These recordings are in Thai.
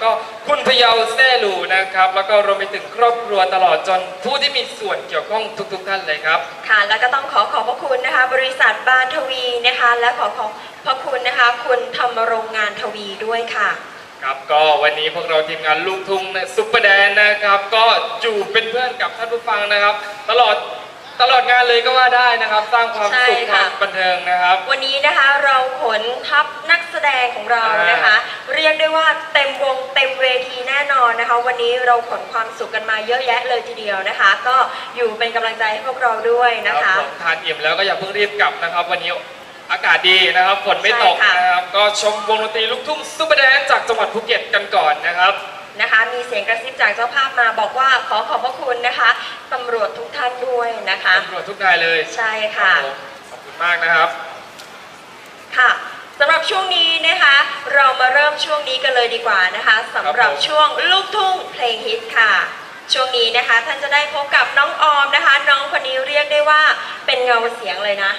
แล้วก็คุณพะเยาแซ่หลูนะครับ แล้วก็รวมไปถึงครอบครัวตลอดจนผู้ที่มีส่วนเกี่ยวข้องทุก ๆ ท่านเลยครับ ค่ะ แล้วก็ต้องขอขอบพระคุณนะคะ บริษัทบานทวีนะคะ และขอขอบพระคุณนะคะ คุณธรรมรงงานทวีด้วยค่ะ ครับก็วันนี้พวกเราทีมงานลูกทุ่งซุปเปอร์แดนนะครับ ก็อยู่เป็นเพื่อนกับท่านผู้ฟังนะครับ ตลอด ตลอดงานเลยก็ว่าได้นะครับ สร้างความใช่สุขคค่ะ วามบันเทิงนะครับ วันนี้นะคะเราขนทัพนักแสดงของเรานะคะ เรียกได้ว่าเต็มวงเต็มเวทีแน่นอนนะคะ วันนี้เราขนความสุขกันมาเยอะแยะเลยทีเดียวนะคะ ก็อยู่เป็นกำลังใจให้พวกเราด้วยนะครัคะ บผมทานอิ่มแล้วก็อย่าเพิ่งรีบกลับนะครับ วันนี้อากาศดีนะครับฝนไม่ตกใช่ค่ะ นะครับ ก็ชมวงดนตรีลูกทุ่งซุปเปอร์แดนจากจังหวัดภูเก็ตกันก่อนนะครับ นะคะมีเสียงกระซิบจากเจ้าภาพมาบอกว่าขอขอบพระคุณนะคะ ตำรวจทุกท่านด้วยนะคะตำรวจทุกนายเลย ใช่ค่ะรับผมขอบคุณมากนะครับ ค่ะสำหรับช่วงนี้นะคะ เรามาเริ่มช่วงนี้กันเลยดีกว่านะคะสำหรับผมช่วงลูกทุ่งเพลงฮิตค่ะ ช่วงนี้นะคะท่านจะได้พบกับน้องออมนะคะ น้องคนนี้เรียกได้ว่าเป็นเงาเสียงเลยนะ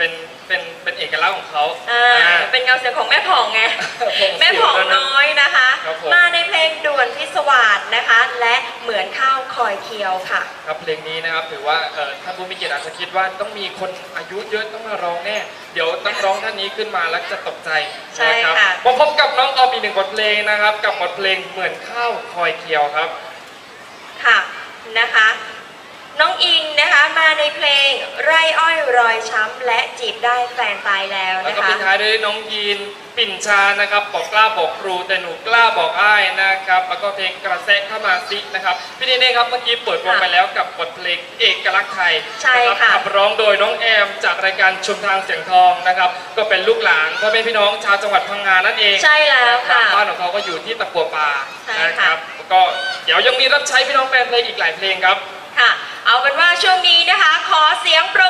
เป็นเป็นเป็นเอกลักษณ์ของเขาอ่าอ่า เป็นเงาเสียงของแม่ผ่องไงผ่องเสียงแม่ผ่องด้วยนะน้อยนะคะ ครับผม มาในเพลงด่วนพิศวาสนะคะ และเหมือนข้าวคอยเคียวค่ะ ครับเพลงนี้นะครับถือว่าเอ่อท่านผู้มีเกียรติอาจจะคิดว่าต้องมีคนอายุเยอะต้องมาร้องแน่ เดี๋ยวนักร้องท่านนี้ขึ้นมาแล้วจะตกใจใช่นะครับค่ะ มาพบกับน้องออมอีกหนึ่งบทเพลงนะครับ กับบทเพลงเหมือนข้าวคอยเคียวครับ ค่ะนะคะน้ องอิงนะคะมาในเพลงไร่อ้อยรอยช้ำและจีบได้แฟนตายแล้วแล้วนะก็คะ ปิดท้ายด้วยน้องยีนปิ่นชานะครับบอกกล้าบอกครูแต่หนูกล้าบอกอ้ายนะครับแล้วก็เพลงกระแสะเข้ามาซินะครับพี่เนเน่ครับเมื่อกี้เปิดวงค่ะไปแล้วกับบทเพลงเอกลักษณ์ไทยใช่นะครับค่ะ ขับร้องโดยน้องแอมจากรายการชุมทางเสียงทองนะครับก็เป็นลูกหลานพ่อแม่พี่น้องชาวจังหวัดพังงานั่นเองใช่แล้วค่ะ บ้านของเขาก็อยู่ที่ตะกัวป่าใช่นะคค่ะรับแล้วก็เดี๋ยวยังมีรับใช้พี่น้องแฟนเพลงอีกหลายเพลงครับค่ะ เอาเป็นว่าช่วงนี้นะคะ ขอเสียงปรบ